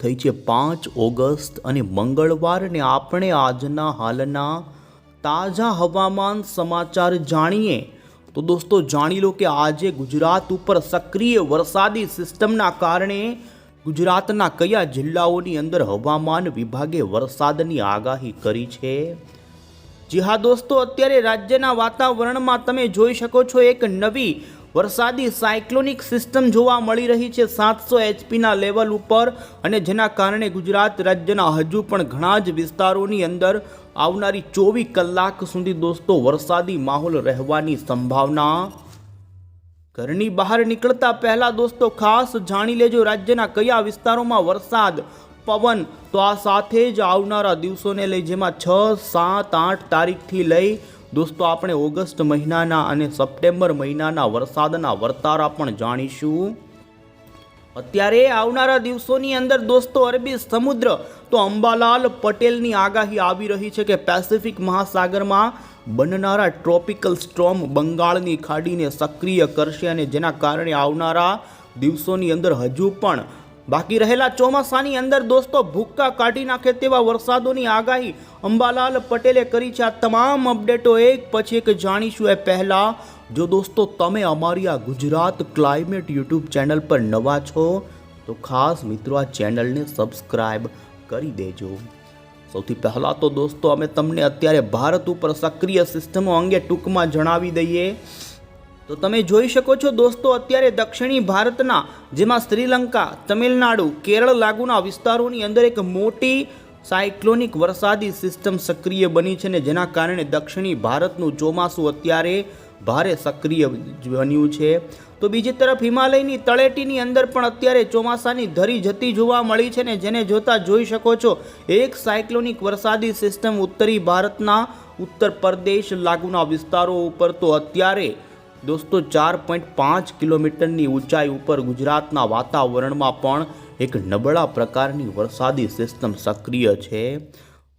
થઈ છે પાંચ ઓગસ્ટ અને મંગળવારને આપણે આજના હાલના તાજા હવામાન સમાચાર જાણીએ. તો દોસ્તો, જાણી લો કે આજે ગુજરાત ઉપર સક્રિય વરસાદી સિસ્ટમના કારણે ગુજરાતના કયા જિલ્લાઓની અંદર હવામાન વિભાગે વરસાદની આગાહી કરી છે? જી હા દોસ્તો, અત્યારે રાજ્યના વાતાવરણમાં તમે જોઈ શકો છો એક નવી વરસાદી સાયક્લોનિક સિસ્ટમ જોવા મળી રહી છે સાતસો એચપીના લેવલ ઉપર અને જેના કારણે ગુજરાત રાજ્યના હજુ પણ ઘણા જ વિસ્તારોની અંદર આવનારી ચોવીસ કલાક સુધી દોસ્તો વરસાદી માહોલ રહેવાની સંભાવના. ઘરની બહાર નીકળતા પહેલાં દોસ્તો ખાસ જાણી લેજો રાજ્યના કયા વિસ્તારોમાં વરસાદ, પવન, તો આ સાથે જ આવનારા દિવસોને લઈ જેમાં છ, સાત, આઠ તારીખથી લઈ દોસ્તો, આપણે ઓગસ્ટ મહિનાના અને સપ્ટેમ્બર મહિનાના વરસાદના વર્તારા પણ જાણીશું. અત્યારે આવનારા દિવસોની અંદર દોસ્તો, અરબી સમુદ્ર, તો અંબાલાલ પટેલની આગાહી આવી રહી છે કે પેસિફિક મહાસાગરમાં બનનારા ટ્રોપિકલ સ્ટ્રોમ બંગાળની ખાડીને સક્રિય કરશે અને જેના કારણે આવનારા દિવસોની અંદર હજુ પણ બાકી રહેલા ચોમાસાની અંદર દોસ્તો ભૂક્કા કાઢી નાખે તેવા વરસાદોની આગાહી અંબાલાલ પટેલે કરી છે. આ તમામ અપડેટો એક પછી એક જાણીશું એ પહેલાં. જો દોસ્તો તમે અમારી આ ગુજરાત ક્લાઇમેટ યુટ્યુબ ચેનલ પર નવા છો, તો ખાસ મિત્રો આ ચેનલને સબસ્ક્રાઈબ કરી દેજો. સૌથી પહેલાં તો દોસ્તો અમે તમને અત્યારે ભારત ઉપર સક્રિય સિસ્ટમો અંગે ટૂંકમાં જણાવી દઈએ. તો તમે જોઈ શકો છો દોસ્તો, અત્યારે દક્ષિણી ભારતના, જેમાં શ્રીલંકા, તમિલનાડુ, કેરળ લાગુના વિસ્તારોની અંદર એક મોટી સાયક્લોનિક વરસાદી સિસ્ટમ સક્રિય બની છે ને જેના કારણે દક્ષિણી ભારતનું ચોમાસું અત્યારે ભારે સક્રિય બન્યું છે. તો બીજી તરફ હિમાલયની તળેટીની અંદર પણ અત્યારે ચોમાસાની ધરી જતી જોવા મળી છે ને જેને જોતા જોઈ શકો છો એક સાયક્લોનિક વરસાદી સિસ્ટમ ઉત્તરી ભારતના ઉત્તર પ્રદેશ લાગુના વિસ્તારો ઉપર. તો અત્યારે દોસ્તો, ચાર પોઈન્ટ પાંચ કિલોમીટરની ઊંચાઈ ઉપર ગુજરાતના વાતાવરણમાં પણ એક નબળા પ્રકારની વરસાદી સિસ્ટમ સક્રિય છે.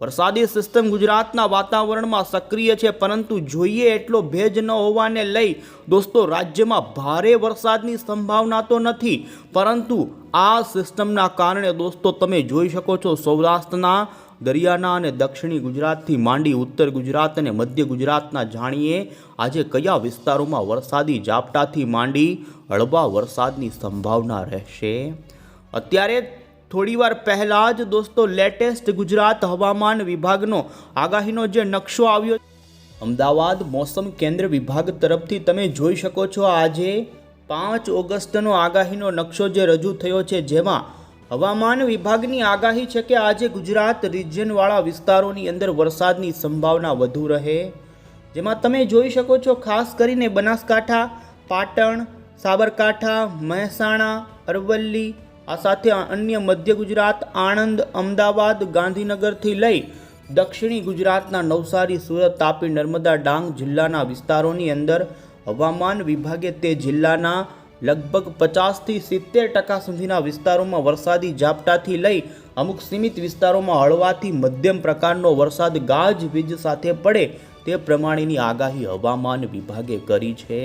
વરસાદી સિસ્ટમ ગુજરાતના વાતાવરણમાં સક્રિય છે, પરંતુ જોઈએ એટલો ભેજ ન હોવાને લઈ દોસ્તો, રાજ્યમાં ભારે વરસાદની સંભાવના તો નથી, પરંતુ આ સિસ્ટમના કારણે દોસ્તો, તમે જોઈ શકો છો સૌરાષ્ટ્રના દરિયાના અને દક્ષિણી ગુજરાતથી માંડી ઉત્તર ગુજરાત અને મધ્ય ગુજરાતના જાણીએ, આજે કયા વિસ્તારોમાં વરસાદી ઝાપટાથી માંડી હળવા વરસાદની સંભાવના રહેશે? અત્યારે થોડીવાર પહેલાં જ દોસ્તો, લેટેસ્ટ ગુજરાત હવામાન વિભાગનો આગાહીનો જે નકશો આવ્યો અમદાવાદ મોસમ કેન્દ્ર વિભાગ તરફથી તમે જોઈ શકો છો, આજે પાંચ ઓગસ્ટનો આગાહીનો નકશો જે રજૂ થયો છે, જેમાં હવામાન વિભાગની આગાહી છે કે આજે ગુજરાત રિજિયનવાળા વિસ્તારોની અંદર વરસાદની સંભાવના વધુ રહે. જેમાં તમે જોઈ શકો છો, ખાસ કરીને બનાસકાંઠા, પાટણ, સાબરકાંઠા, મહેસાણા, અરવલ્લી, આ સાથે અન્ય મધ્ય ગુજરાત, આણંદ, અમદાવાદ, ગાંધીનગરથી લઈ દક્ષિણી ગુજરાતના નવસારી, સુરત, તાપી, નર્મદા, ડાંગ જિલ્લાના વિસ્તારોની અંદર હવામાન વિભાગે તે જિલ્લાના લગભગ પચાસથી સિત્તેર ટકા સુધીના વિસ્તારોમાં વરસાદી ઝાપટાથી લઈ અમુક સીમિત વિસ્તારોમાં હળવાથી મધ્યમ પ્રકારનો વરસાદ ગાજવીજ સાથે પડે તે પ્રમાણેની આગાહી હવામાન વિભાગે કરી છે.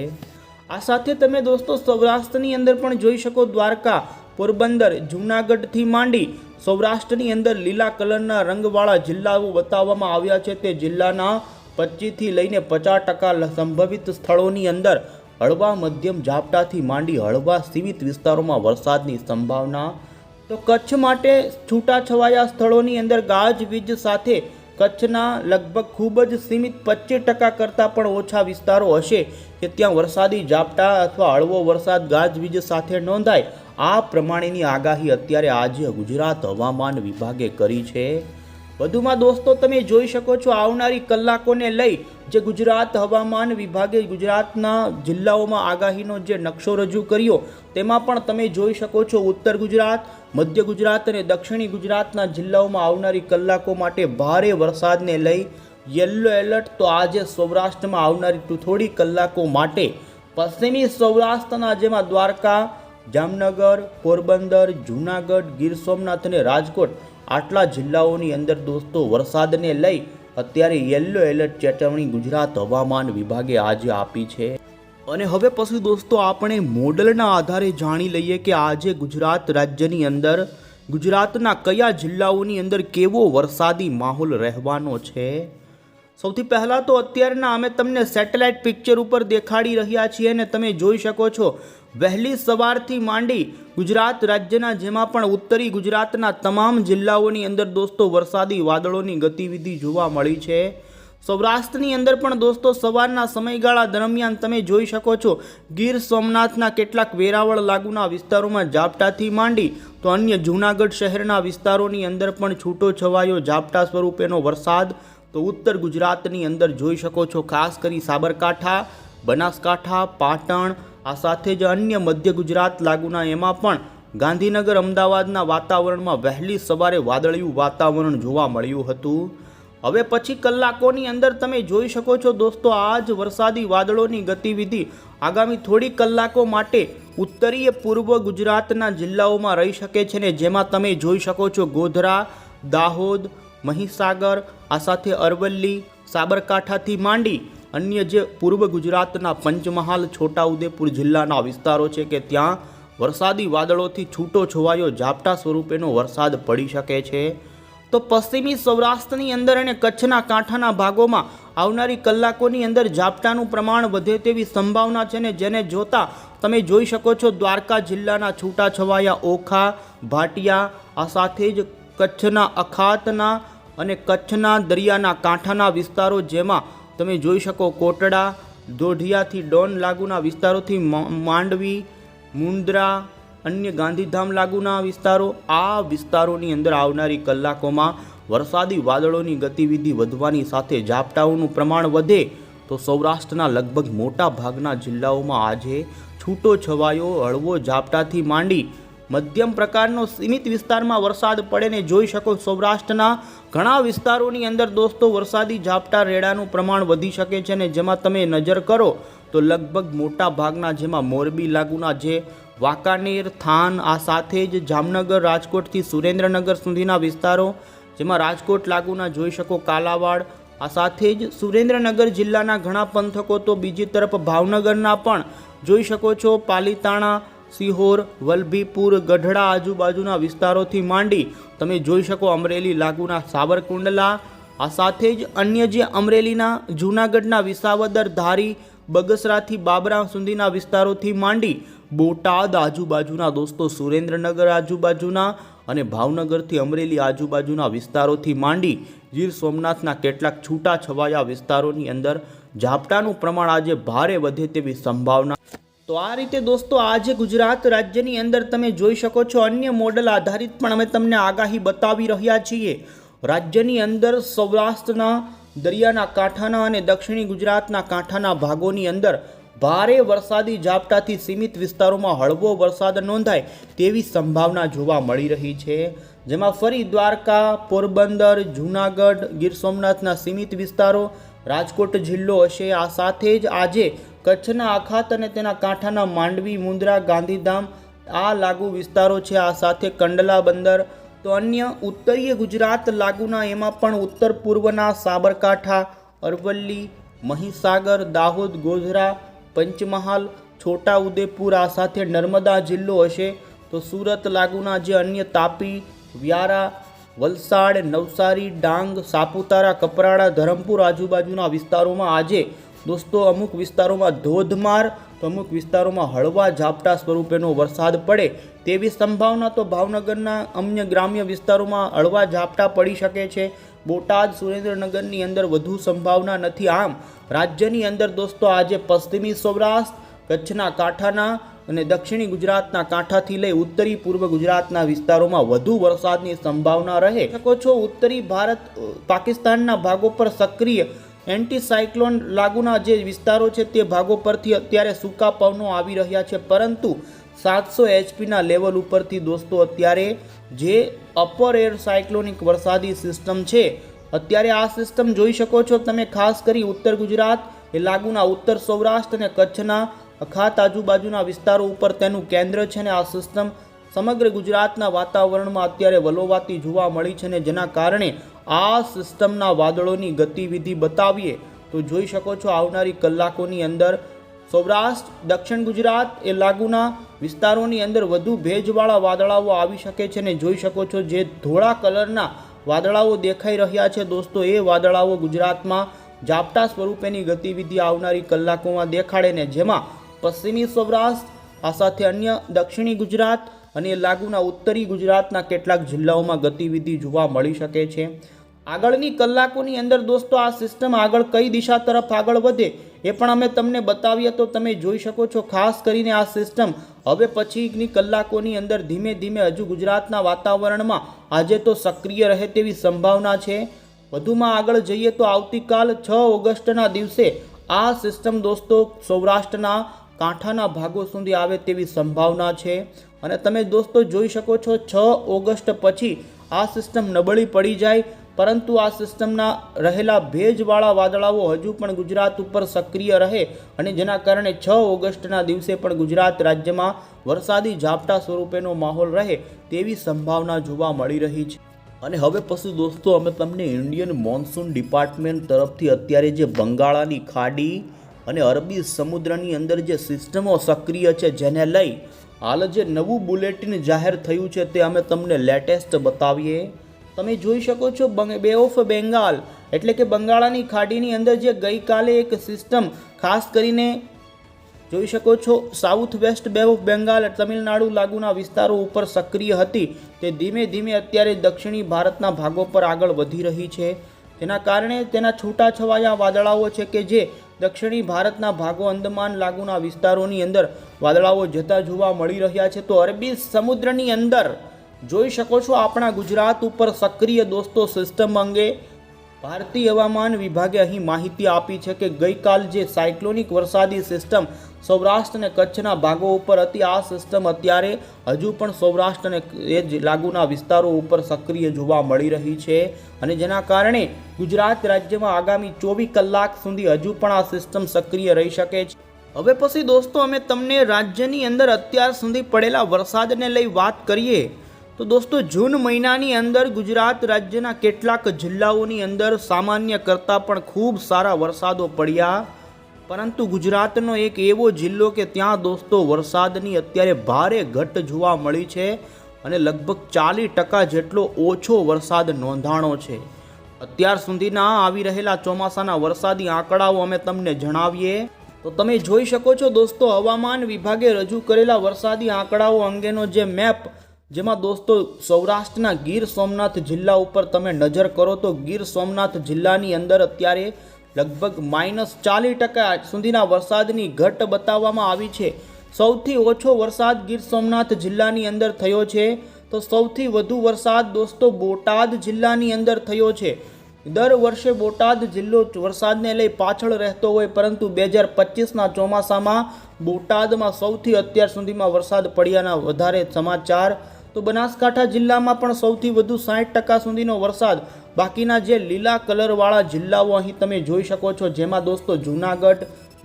આ સાથે તમે દોસ્તો સૌરાષ્ટ્રની અંદર પણ જોઈ શકો દ્વારકા, પોરબંદર, જૂનાગઢથી માંડી સૌરાષ્ટ્રની અંદર લીલા કલરના રંગવાળા જિલ્લાઓ બતાવવામાં આવ્યા છે. તે જિલ્લાના પચીસથી લઈને પચાસ ટકા સંભવિત સ્થળોની અંદર હળવા મધ્યમ ઝાપટાથી માંડી હળવા સીમિત વિસ્તારોમાં વરસાદની સંભાવના. તો કચ્છ માટે છૂટાછવાયા સ્થળોની અંદર ગાજવીજ સાથે કચ્છના લગભગ ખૂબ જ સીમિત પચીસ ટકા કરતાં પણ ઓછા વિસ્તારો હશે કે ત્યાં વરસાદી ઝાપટા અથવા હળવો વરસાદ ગાજવીજ સાથે નોંધાય. આ પ્રમાણેની આગાહી અત્યારે આજે ગુજરાત હવામાન વિભાગે કરી છે. વધુમાં દોસ્તો, તમે જોઈ શકો છો આવનારી કલાકોને લઈ જે ગુજરાત હવામાન વિભાગે ગુજરાતના જિલ્લાઓમાં આગાહીનો જે નકશો રજૂ કર્યો, તેમાં પણ તમે જોઈ શકો છો ઉત્તર ગુજરાત, મધ્ય ગુજરાત અને દક્ષિણી ગુજરાતના જિલ્લાઓમાં આવનારી કલાકો માટે ભારે વરસાદને લઈ યલો એલર્ટ. તો આજે સૌરાષ્ટ્રમાં આવનારી થોડી કલાકો માટે પશ્ચિમી સૌરાષ્ટ્રના જેમાં દ્વારકા, જામનગર, પોરબંદર, જૂનાગઢ, ગીર સોમનાથ અને રાજકોટ આટલા જિલ્લાઓની અંદર દોસ્તો, વરસાદને લઈ અત્યારે યલો એલર્ટ ચેતવણી ગુજરાત હવામાન વિભાગે આજે આપી છે. અને હવે પછી દોસ્તો, આપણે મોડલના આધારે જાણી લઈએ કે આજે ગુજરાત રાજ્યની અંદર, ગુજરાતના કયા જિલ્લાઓની અંદર કેવો વરસાદી માહોલ રહેવાનો છે. સૌથી પહેલાં તો અત્યારના અમે તમને સેટેલાઇટ પિક્ચર ઉપર દેખાડી રહ્યા છીએ અને તમે જોઈ શકો છો, વહેલી સવારથી માંડી ગુજરાત રાજ્યના જેમાં પણ ઉત્તરી ગુજરાતના તમામ જિલ્લાઓની અંદર દોસ્તો વરસાદી વાદળોની ગતિવિધિ જોવા મળી છે. સૌરાષ્ટ્રની અંદર પણ દોસ્તો સવારના સમયગાળા દરમિયાન તમે જોઈ શકો છો, ગીર સોમનાથના કેટલાક વેરાવળ લાગુના વિસ્તારોમાં ઝાપટાથી માંડી તો અન્ય જૂનાગઢ શહેરના વિસ્તારોની અંદર પણ છૂટો છવાયો ઝાપટા સ્વરૂપેનો વરસાદ તો ઉત્તર ગુજરાતની અંદર જોઈ શકો છો, ખાસ કરી સાબરકાંઠા, બનાસકાંઠા, પાટણ, આ સાથે જ અન્ય મધ્ય ગુજરાત લાગુના એમાં પણ ગાંધીનગર અમદાવાદના વાતાવરણમાં વહેલી સવારે વાદળિયું વાતાવરણ જોવા મળ્યું હતું. હવે પછી કલાકોની અંદર તમે જોઈ શકો છો દોસ્તો, આ જ વરસાદી વાદળોની ગતિવિધિ આગામી થોડી કલાકો માટે ઉત્તરીય પૂર્વ ગુજરાતના જિલ્લાઓમાં રહી શકે છે ને જેમાં તમે જોઈ શકો છો ગોધરા, દાહોદ મહીસાગર, આ સાથે અરવલ્લી, સાબરકાંઠાથી માંડી અન્ય જે પૂર્વ ગુજરાતના પંચમહાલ, છોટાઉદેપુર જિલ્લાના વિસ્તારો છે કે ત્યાં વરસાદી વાદળોથી છૂટો છવાયો ઝાપટા સ્વરૂપેનો વરસાદ પડી શકે છે. તો પશ્ચિમી સૌરાષ્ટ્રની અંદર અને કચ્છના કાંઠાના ભાગોમાં આવનારી કલાકોની અંદર ઝાપટાનું પ્રમાણ વધે તેવી સંભાવના છે ને જેને જોતા તમે જોઈ શકો છો દ્વારકા જિલ્લાના છૂટાછવાયા ઓખા, ભાટિયા, આ સાથે જ કચ્છના અખાતના અને કચ્છના દરિયાના કાંઠાના વિસ્તારો જેમાં તમે જોઈ શકો કોટડા, દોઢિયાથી ડોન લાગુના વિસ્તારોથી માંડવી, મુંદ્રા, અન્ય ગાંધીધામ લાગુના વિસ્તારો, આ વિસ્તારોની અંદર આવનારી કલાકોમાં વરસાદી વાદળોની ગતિવિધિ વધવાની સાથે ઝાપટાઓનું પ્રમાણ વધે તો સૌરાષ્ટ્રના લગભગ મોટા ભાગના જિલ્લાઓમાં આજે છૂટો છવાયો હળવો ઝાપટાથી માંડી મધ્યમ પ્રકારનો સીમિત વિસ્તારમાં વરસાદ પડે ને જોઈ શકો સૌરાષ્ટ્રના ઘણા વિસ્તારોની અંદર દોસ્તો, વરસાદી ઝાપટા રેડાનું પ્રમાણ વધી શકે છે ને જેમાં તમે નજર કરો તો લગભગ મોટા ભાગના જેમાં મોરબી, લાગુના જે વાંકાનેર, થાન, આ સાથે જ જામનગર, રાજકોટથી સુરેન્દ્રનગર સુધીના વિસ્તારો જેમાં રાજકોટ, લાગુના જોઈ શકો કાલાવાડ, આ સાથે જ સુરેન્દ્રનગર જિલ્લાના ઘણા પંથકો તો બીજી તરફ ભાવનગરના પણ જોઈ શકો છો, પાલીતાણા સિહોર, વલભીપુર, ગઢડા આજુબાજુના વિસ્તારોથી માંડી તમે જોઈ શકો અમરેલી, લાગુના સાવરકુંડલા, આ સાથે જ અન્ય જે અમરેલીના, જૂનાગઢના વિસાવદર, ધારી, બગસરાથી બાબરા સુધીના વિસ્તારોથી માંડી બોટાદ આજુબાજુના દોસ્તો સુરેન્દ્રનગર આજુબાજુના અને ભાવનગરથી અમરેલી આજુબાજુના વિસ્તારોથી માંડી ગીર સોમનાથના કેટલાક છૂટા છવાયા વિસ્તારોની અંદર ઝાપટાનું પ્રમાણ આજે ભારે વધે તેવી સંભાવના તો આ રીતે દોસ્તો આજે ગુજરાત રાજ્યની અંદર તમે જોઈ શકો છો અન્ય મોડલ આધારિત પણ અમે તમને આગાહી બતાવી રહ્યા છીએ. રાજ્યની અંદર સૌરાષ્ટ્રના દરિયાના કાંઠાના અને દક્ષિણી ગુજરાતના કાંઠાના ભાગોની અંદર ભારે વરસાદી ઝાપટાથી સીમિત વિસ્તારોમાં હળવો વરસાદ નોંધાય તેવી સંભાવના જોવા મળી રહી છે. જેમાં ફરી દ્વારકા, પોરબંદર, જૂનાગઢ, ગીર સોમનાથના સીમિત વિસ્તારો, રાજકોટ, જિલ્લો હશે. આ સાથે જ આજે કચ્છના અખાત અને તેના કાંઠાના માંડવી મુંદ્રા ગાંધીધામ આ લાગુ વિસ્તારો છે. આ સાથે કંડલા બંદર તો અન્ય ઉત્તરીય ગુજરાત લાગુના એમાં પણ ઉત્તર પૂર્વના સાબરકાંઠા, અરવલ્લી, મહીસાગર, દાહોદ, ગોધરા, પંચમહાલ છોટા ઉદેપુર આ સાથે નર્મદા જિલ્લો હશે. તો સુરત લાગુના જે અન્ય તાપી, વ્યારા, વલસાડ, નવસારી, ડાંગ, સાપુતારા, કપરાડા, ધરમપુર આજુબાજુના વિસ્તારોમાં આજે દોસ્તો, અમુક વિસ્તારોમાં ધોધમાર, તો અમુક વિસ્તારોમાં હળવા ઝાપટા સ્વરૂપેનો વરસાદ પડે તેવી સંભાવના તો ભાવનગરના અન્ય ગ્રામ્ય વિસ્તારોમાં હળવા ઝાપટા પડી શકે છે. બોટાદ, સુરેન્દ્રનગરની અંદર વધુ સંભાવના નથી. આમ, રાજ્યની અંદર દોસ્તો, આજે પશ્ચિમી સૌરાષ્ટ્ર, કચ્છના કાંઠાના અને દક્ષિણી ગુજરાતના કાંઠાથી લઈ ઉત્તરી પૂર્વ ગુજરાતના વિસ્તારોમાં વધુ વરસાદની સંભાવના રહે. શકો છો, ઉત્તરી ભારત પાકિસ્તાનના ભાગો પર સક્રિય એન્ટી સાયક્લોન લાગુના જે વિસ્તારો છે તે ભાગો પરથી અત્યારે સૂકા પવનો આવી રહ્યા છે, પરંતુ સાતસો એચપીના લેવલ ઉપરથી દોસ્તો અત્યારે જે અપર એર સાયક્લોનિક વરસાદી સિસ્ટમ છે, અત્યારે આ સિસ્ટમ જોઈ શકો છો તમે ખાસ કરી ઉત્તર ગુજરાત, એ લાગુના ઉત્તર સૌરાષ્ટ્ર અને કચ્છના અખાત આજુબાજુના વિસ્તારો ઉપર તેનું કેન્દ્ર છે ને આ સિસ્ટમ સમગ્ર ગુજરાતના વાતાવરણમાં અત્યારે વલોવાતી જોવા મળી છે ને જેના કારણે આ સિસ્ટમના વાદળોની ગતિવિધિ બતાવીએ તો જોઈ શકો છો આવનારી કલાકોની અંદર સૌરાષ્ટ્ર, દક્ષિણ ગુજરાત એ લાગુના વિસ્તારોની અંદર વધુ ભેજવાળા વાદળાઓ આવી શકે છે ને જોઈ શકો છો જે ધોળા કલરના વાદળાઓ દેખાઈ રહ્યા છે. દોસ્તો, એ વાદળાઓ ગુજરાતમાં ઝાપટા સ્વરૂપેની ગતિવિધિ આવનારી કલાકોમાં દેખાડે ને જેમાં પશ્ચિમી સૌરાષ્ટ્ર, આ સાથે અન્ય દક્ષિણી ગુજરાત અને લાગુના ઉત્તરી ગુજરાતના કેટલાક જિલ્લાઓમાં ગતિવિધિ જોવા મળી શકે છે. આગળની કલાકોની અંદર દોસ્તો, આ સિસ્ટમ આગળ કઈ દિશા તરફ આગળ વધે એ પણ અમે તમને બતાવીએ તો તમે જોઈ શકો છો. ખાસ કરીને આ સિસ્ટમ હવે પછીની કલાકોની અંદર ધીમે ધીમે હજુ ગુજરાતના વાતાવરણમાં આજે તો સક્રિય રહે તેવી સંભાવના છે. વધુમાં આગળ જઈએ તો આવતીકાલ છ ઓગસ્ટના દિવસે આ સિસ્ટમ દોસ્તો સૌરાષ્ટ્રના કાંઠાના ભાગો સુધી આવે તેવી સંભાવના છે. અને તમે દોસ્તો જોઈ શકો છો, છ ઓગસ્ટ પછી આ સિસ્ટમ નબળી પડી જાય, પરંતુ આ સિસ્ટમના રહેલા ભેજવાળા વાદળાઓ હજુ પણ ગુજરાત ઉપર સક્રિય રહે અને જેના કારણે છ ઓગસ્ટના દિવસે પણ ગુજરાત રાજ્યમાં વરસાદી ઝાપટા સ્વરૂપેનો માહોલ રહે તેવી સંભાવના જોવા મળી રહી છે. અને હવે પછી દોસ્તો, અમે તમને ઇન્ડિયન મોન્સૂન ડિપાર્ટમેન્ટ તરફથી અત્યારે જે બંગાળાની ખાડી અને અરબી સમુદ્રની અંદર જે સિસ્ટમો સક્રિય છે જેને લઈ હાલ જે નવું બુલેટિન જાહેર થયું છે તે અમે તમને લેટેસ્ટ બતાવીએ. તમે જોઈ શકો છો બે ઓફ બેંગાલ એટલે કે બંગાળાની ખાડીની અંદર જે ગઈકાલે એક સિસ્ટમ ખાસ કરીને જોઈ શકો છો south west bay of Bengal Tamil Nadu લાગુના વિસ્તારો ઉપર સક્રિય હતી. તે ધીમે ધીમે અત્યારે દક્ષિણી ભારતના ભાગો પર આગળ વધી રહી છે. તેના કારણે તેના છૂટાછવાયા વાદળાઓ છે કે જે દક્ષિણી ભારતના ભાગો અંદમાન લાગુના વિસ્તારોની અંદર વાદળાઓ જતા જોવા મળી રહ્યા છે. તો અરબી સમુદ્રની અંદર જોઈ શકો છો આપણા ગુજરાત ઉપર સક્રિય દોસ્તો સિસ્ટમ અંગે ભારતીય હવામાન વિભાગે અહીં માહિતી આપી છે કે ગઈકાલ જે સાયક્લોનિક વરસાદી સિસ્ટમ સૌરાષ્ટ્ર અને કચ્છના ભાગો ઉપર હતી, આ સિસ્ટમ અત્યારે હજુ પણ સૌરાષ્ટ્ર અને એ જ લાગુના વિસ્તારો ઉપર સક્રિય જોવા મળી રહી છે અને જેના કારણે ગુજરાત રાજ્યમાં આગામી ચોવીસ કલાક સુધી હજુ પણ આ સિસ્ટમ સક્રિય રહી શકે છે. હવે પછી દોસ્તો, અમે તમને રાજ્યની અંદર અત્યાર સુધી પડેલા વરસાદને લઈ વાત કરીએ. તો દોસ્તો, જૂન મહિનાની અંદર ગુજરાત રાજ્યના કેટલાક જિલ્લાઓની અંદર સામાન્ય કરતાં પણ ખૂબ સારા વરસાદો પડ્યા. પરંતુ ગુજરાતનો એક એવો જિલ્લો કે ત્યાં દોસ્તો, વરસાદની અત્યારે ભારે ઘટ જોવા મળી છે અને લગભગ ચાલીસ ટકા જેટલો ઓછો વરસાદ નોંધાણો છે. અત્યાર સુધીના આવી રહેલા ચોમાસાના વરસાદી આંકડાઓ અમે તમને જણાવીએ. તો તમે જોઈ શકો છો દોસ્તો, હવામાન વિભાગે રજૂ કરેલા વરસાદી આંકડાઓ અંગેનો જે મેપ જેમાં દોસ્તો, સૌરાષ્ટ્રના ગીર સોમનાથ જિલ્લા ઉપર તમે નજર કરો તો ગીર સોમનાથ જિલ્લાની અંદર અત્યારે લગભગ માઇનસ ચાલીસ ટકા સુધીના વરસાદની ઘટ બતાવવામાં આવી છે. સૌથી ઓછો વરસાદ ગીર સોમનાથ જિલ્લાની અંદર થયો છે. તો સૌથી વધુ વરસાદ દોસ્તો બોટાદ જિલ્લાની અંદર થયો છે. દર વર્ષે બોટાદ જિલ્લો વરસાદને લઈ પાછળ રહેતો હોય, પરંતુ બે હજાર પચીસના ચોમાસામાં બોટાદમાં સૌથી અત્યાર સુધીમાં વરસાદ પડ્યાના વધારે સમાચાર તો બનાસકાંઠા જિલ્લામાં પણ સૌથી વધુ સાઠ ટકા સુધીનો વરસાદ. બાકીના જે લીલા કલરવાળા જિલ્લાઓ અહીં તમે જોઈ શકો છો, જેમાં દોસ્તો જૂનાગઢ,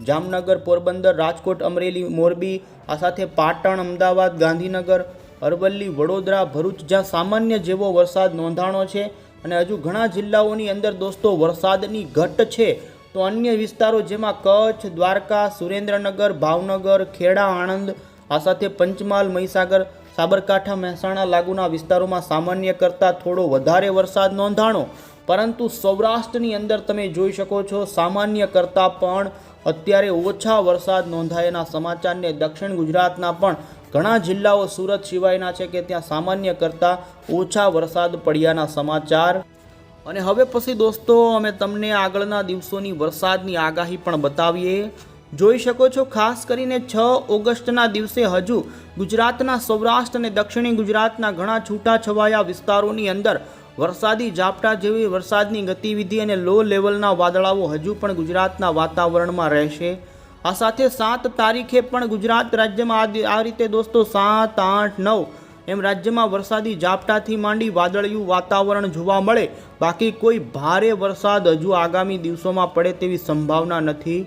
જામનગર, પોરબંદર, રાજકોટ, અમરેલી, મોરબી, આ સાથે પાટણ, અમદાવાદ, ગાંધીનગર, અરવલ્લી, વડોદરા, ભરૂચ, જ્યાં સામાન્ય જેવો વરસાદ નોંધાણો છે. અને હજુ ઘણા જિલ્લાઓની અંદર દોસ્તો વરસાદની ઘટ છે. તો અન્ય વિસ્તારો જેમાં કચ્છ, દ્વારકા, સુરેન્દ્રનગર, ભાવનગર, ખેડા, આણંદ, આ સાથે પંચમહાલ, મહીસાગર સાબરકાંઠા મહેસાણા લાગુના વિસ્તારોમાં સામાન્ય કરતાં થોડો વધારે વરસાદ નોંધાણો. પરંતુ સૌરાષ્ટ્રની અંદર તમે જોઈ શકો છો, સામાન્ય કરતાં પણ અત્યારે ઓછા વરસાદ નોંધાયેલા સમાચારને દક્ષિણ ગુજરાતના પણ ઘણા જિલ્લાઓ સુરત સિવાયના છે કે ત્યાં સામાન્ય કરતાં ઓછા વરસાદ પડ્યાના સમાચાર. અને હવે પછી દોસ્તો અમે તમને આગળના દિવસોની વરસાદની આગાહી પણ બતાવીએ. જોઈ શકો છો, ખાસ કરીને છ ઓગસ્ટના દિવસે હજુ ગુજરાતના સૌરાષ્ટ્ર અને દક્ષિણી ગુજરાતના ઘણા છૂટાછવાયા વિસ્તારોની અંદર વરસાદી ઝાપટા જેવી વરસાદની ગતિવિધિ અને લો લેવલના વાદળાઓ હજુ પણ ગુજરાતના વાતાવરણમાં રહેશે. આ સાથે સાત તારીખે પણ ગુજરાત રાજ્યમાં આ રીતે દોસ્તો સાત, આઠ, નવ એમ રાજ્યમાં વરસાદી ઝાપટાથી માંડી વાદળિયું વાતાવરણ જોવા મળે. બાકી કોઈ ભારે વરસાદ હજુ આગામી દિવસોમાં પડે તેવી સંભાવના નથી.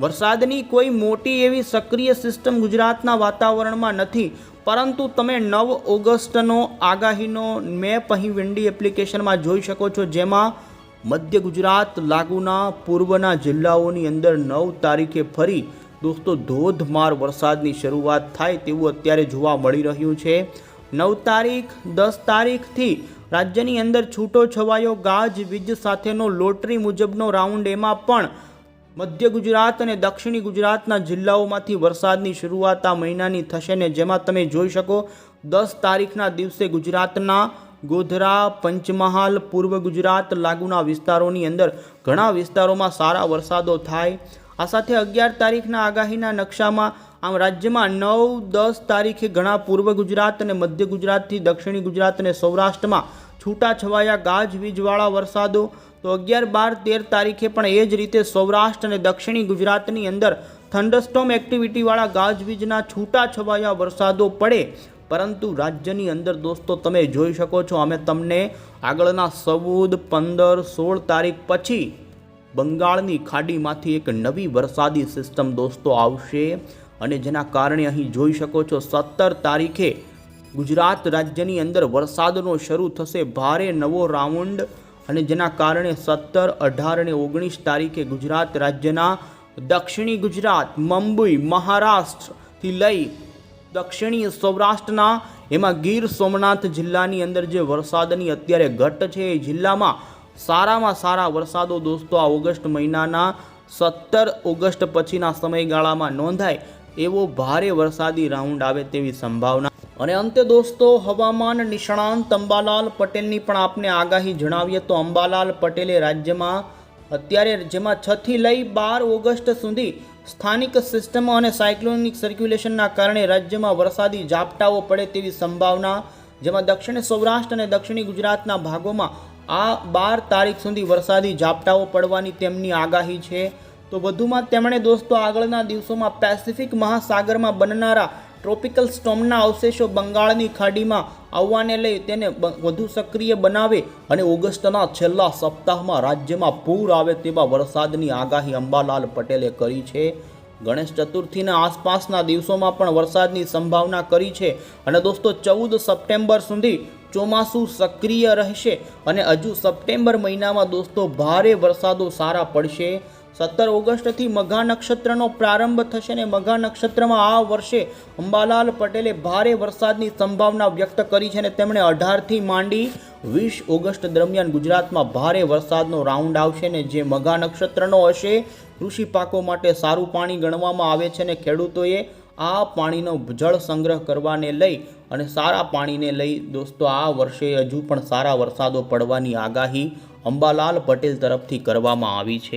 વરસાદની કોઈ મોટી એવી સક્રિય સિસ્ટમ ગુજરાતના વાતાવરણમાં નથી, પરંતુ તમે નવ ઓગસ્ટનો આગાહીનો મેપ અહીં વિન્ડી એપ્લિકેશનમાં જોઈ શકો છો, જેમાં મધ્ય ગુજરાત લાગુના પૂર્વના જિલ્લાઓની અંદર નવ તારીખે ફરી દોસ્તો ધોધમાર વરસાદની શરૂઆત થાય તેવું અત્યારે જોવા મળી રહ્યું છે. નવ તારીખ, દસ તારીખથી રાજ્યની અંદર છૂટો છવાયો ગાજ વીજ સાથેનો લોટરી મુજબનો રાઉન્ડ એમાં પણ મધ્ય ગુજરાત અને દક્ષિણી ગુજરાતના જિલ્લાઓમાંથી વરસાદની શરૂઆત આ મહિનાની થશે ને જેમાં તમે જોઈ શકો દસ તારીખના દિવસે ગુજરાતના ગોધરા, પંચમહાલ, પૂર્વ ગુજરાત લાગુના વિસ્તારોની અંદર ઘણા વિસ્તારોમાં સારા વરસાદો થાય. આ સાથે અગિયાર તારીખના આગાહીના નકશામાં આમ રાજ્યમાં નવ, દસ તારીખે ઘણા પૂર્વ ગુજરાત અને મધ્ય ગુજરાતથી દક્ષિણી ગુજરાત અને સૌરાષ્ટ્રમાં છૂટાછવાયા ગાજવીજવાળા વરસાદો તો અગિયાર બાર તેર તારીખે પણ એ જ રીતે સૌરાષ્ટ્ર અને દક્ષિણી ગુજરાતની અંદર થંડરસ્ટોમ એક્ટિવિટીવાળા ગાજવીજના છૂટાછવાયા વરસાદો પડે. પરંતુ રાજ્યની અંદર દોસ્તો તમે જોઈ શકો છો, અમે તમને આગળના ચૌદ પંદર, સોળ તારીખ પછી બંગાળની ખાડીમાંથી એક નવી વરસાદી સિસ્ટમ દોસ્તો આવશે. અને જેના કારણે અહીં જોઈ શકો છો, સત્તર તારીખે ગુજરાત રાજ્યની અંદર વરસાદનો શરૂ થશે. ભારે નવો રાઉન્ડ અને જેના કારણે સત્તર, અઢાર અને ઓગણીસ તારીખે ગુજરાત રાજ્યના દક્ષિણી ગુજરાત, મુંબઈ, મહારાષ્ટ્રથી લઈ દક્ષિણી સૌરાષ્ટ્રના, એમાં ગીર સોમનાથ જિલ્લાની અંદર જે વરસાદની અત્યારે ઘટ છે, એ જિલ્લામાં સારામાં સારા વરસાદો દોસ્તો આ ઓગસ્ટ મહિનાના સત્તર ઓગસ્ટ પછીના સમયગાળામાં નોંધાય એવો ભારે વરસાદી રાઉન્ડ આવે તેવી સંભાવના અને અંતે દોસ્તો, હવામાન નિષ્ણાંત અંબાલાલ પટેલની પણ આપને આગાહી જણાવીએ તો અંબાલાલ પટેલે રાજ્યમાં, અત્યારે જેમાં છ થી લઈ બાર ઓગસ્ટ સુધી સ્થાનિક સિસ્ટમો અને સાયક્લોનિક સર્ક્યુલેશનના કારણે રાજ્યમાં વરસાદી ઝાપટાઓ પડે તેવી સંભાવના, જેમાં દક્ષિણ સૌરાષ્ટ્ર અને દક્ષિણી ગુજરાતના ભાગોમાં આ બાર તારીખ સુધી વરસાદી ઝાપટાઓ પડવાની તેમની આગાહી છે. તો વધુમાં તેમણે દોસ્તો, આગળના દિવસોમાં પેસિફિક મહાસાગરમાં બનનારા ટ્રોપિકલ સ્ટોમના અવશેષો બંગાળની ખાડીમાં આવવાને લઈ તેને વધુ સક્રિય બનાવે અને ઓગસ્ટના છેલ્લા સપ્તાહમાં રાજ્યમાં પૂર આવે તેવા વરસાદની આગાહી અંબાલાલ પટેલે કરી છે. ગણેશ ચતુર્થીના આસપાસના દિવસોમાં પણ વરસાદની સંભાવના કરી છે. અને દોસ્તો, ચૌદ સપ્ટેમ્બર સુધી ચોમાસું સક્રિય રહેશે અને હજુ સપ્ટેમ્બર મહિનામાં દોસ્તો, ભારે વરસાદો સારા પડશે. સત્તર ઓગસ્ટથી મઘા નક્ષત્રનો પ્રારંભ થશે અને મઘા નક્ષત્રમાં આ વર્ષે અંબાલાલ પટેલે ભારે વરસાદની સંભાવના વ્યક્ત કરી છે અને તેમણે અઢારથી માંડી વીસ ઓગસ્ટ દરમિયાન ગુજરાતમાં ભારે વરસાદનો રાઉન્ડ આવશે ને જે મઘા નક્ષત્રનો હશે. કૃષિ પાકો માટે સારું પાણી ગણવામાં આવે છે ને ખેડૂતોએ આ પાણીનો જળ સંગ્રહ કરવાને લઈ અને સારા પાણીને લઈ દોસ્તો આ વર્ષે હજુ પણ સારા વરસાદો પડવાની આગાહી અંબાલાલ પટેલ તરફથી કરવામાં આવી છે.